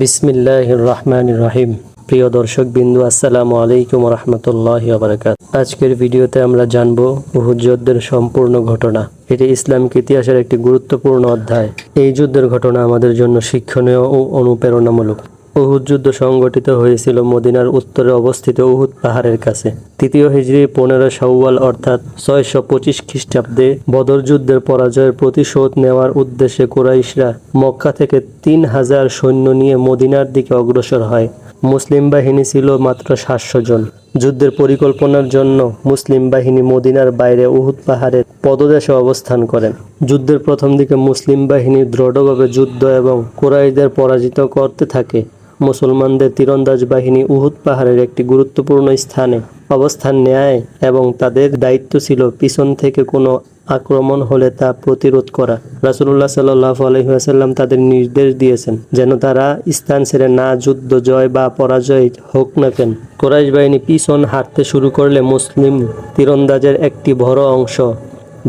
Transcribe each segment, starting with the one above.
বিসমিল্লাহ রহমান রহিম। প্রিয় দর্শক বিন্দু আসসালামু আলাইকুম রহমতুল্লাহ আবরাকাত আজকের ভিডিওতে আমরা জানব উহুদ যুদ্ধের সম্পূর্ণ ঘটনা। এটি ইসলামিক ইতিহাসের একটি গুরুত্বপূর্ণ অধ্যায়। এই যুদ্ধের ঘটনা আমাদের জন্য শিক্ষণীয় ও অনুপ্রেরণামূলক। উহুদ যুদ্ধ সংগঠিত হয়েছিল মদিনার উত্তরে অবস্থিত উহুদ পাহাড়ের কাছে। তৃতীয় হিজরি পনেরো শাওয়াল অর্থাৎ ছয়শো পঁচিশ খ্রিস্টাব্দে বদর যুদ্ধের পরাজয়ের প্রতিশোধ নেওয়ার উদ্দেশ্যে কুরাইশরা মক্কা থেকে তিন হাজার সৈন্য নিয়ে মদিনার দিকে অগ্রসর হয়। মুসলিম বাহিনী ছিল মাত্র সাতশো জন। যুদ্ধের পরিকল্পনার জন্য মুসলিম বাহিনী মদিনার বাইরে উহুদ পাহাড়ের পদদেশে অবস্থান করেন। যুদ্ধের প্রথম দিকে মুসলিম বাহিনী দৃঢ়ভাবে যুদ্ধ এবং কোরাইদের পরাজিত করতে থাকে। মুসলমানদের তীরন্দাজ বাহিনী উহুদ পাহাড়ের একটি গুরুত্বপূর্ণ স্থানে অবস্থান নেয় এবং তাদের দায়িত্ব ছিল পিছন থেকে কোনো আক্রমণ হলে তা প্রতিরোধ করা। রাসুল্লাহ সাল্লাহ আলহিহাসাল্লাম তাদের নির্দেশ দিয়েছেন যেন তারা স্থান ছেড়ে না যুদ্ধ, জয় বা পরাজয় হোক না কেন। কোরাইশ বাহিনী পিছন হাঁটতে শুরু করলে মুসলিম তীরন্দাজের একটি বড় অংশ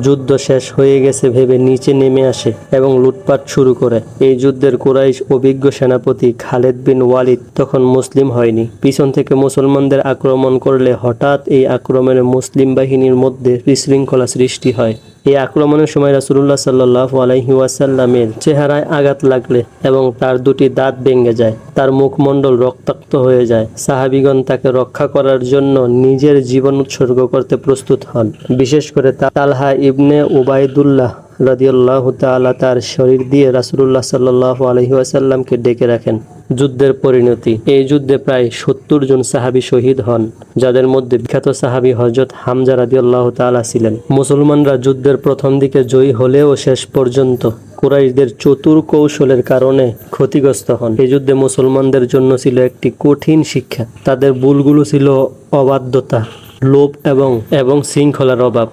যুদ্ধ শেষ হয়ে গেছে ভেবে নিচে নেমে আসে এবং লুটপাট শুরু করে। এই যুদ্ধের কোরাইশ অভিজ্ঞ সেনাপতি খালেদ বিন ওয়ালিদ তখন মুসলিম হয়নি। পিছন থেকে মুসলমানদের আক্রমণ করলে হঠাৎ এই আক্রমণে মুসলিম বাহিনীর মধ্যে বিশৃঙ্খলা সৃষ্টি হয়। এই আক্রমণের সময় রাসুল্লাহ সাল্লাহ ওয়াসাল্লামের চেহারায় আঘাত লাগলে এবং তার দুটি দাঁত ভেঙে যায়, তার মুখমণ্ডল রক্তাক্ত হয়ে যায়। সাহাবিগণ তাকে রক্ষা করার জন্য নিজের জীবন উৎসর্গ করতে প্রস্তুত হন। বিশেষ করে তালহা ইবনে উবাইদুল্লাহ রাদিয়াল্লাহু তাআলা তার শরীর দিয়ে রাসূলুল্লাহ সাল্লাল্লাহু আলাইহি ওয়াসাল্লামকে ডেকে রাখেন। যুদ্ধের পরিণতি। এই যুদ্ধে প্রায় সত্তর জন সাহাবী শহীদ হন, যাদের মধ্যে বিখ্যাত সাহাবী হজরত হামজা রাদিয়াল্লাহু তাআলা ছিলেন। মুসলমানরা যুদ্ধের প্রথম দিকে জয়ী হলেও শেষ পর্যন্ত কুরাইশদের চতুর কৌশলের কারণে ক্ষতিগ্রস্ত হন। এই যুদ্ধে মুসলমানদের জন্য ছিল একটি কঠিন শিক্ষা। তাদের ভুলগুলো ছিল অবাধ্যতা, লোভ এবং এবং শৃঙ্খলার অভাব।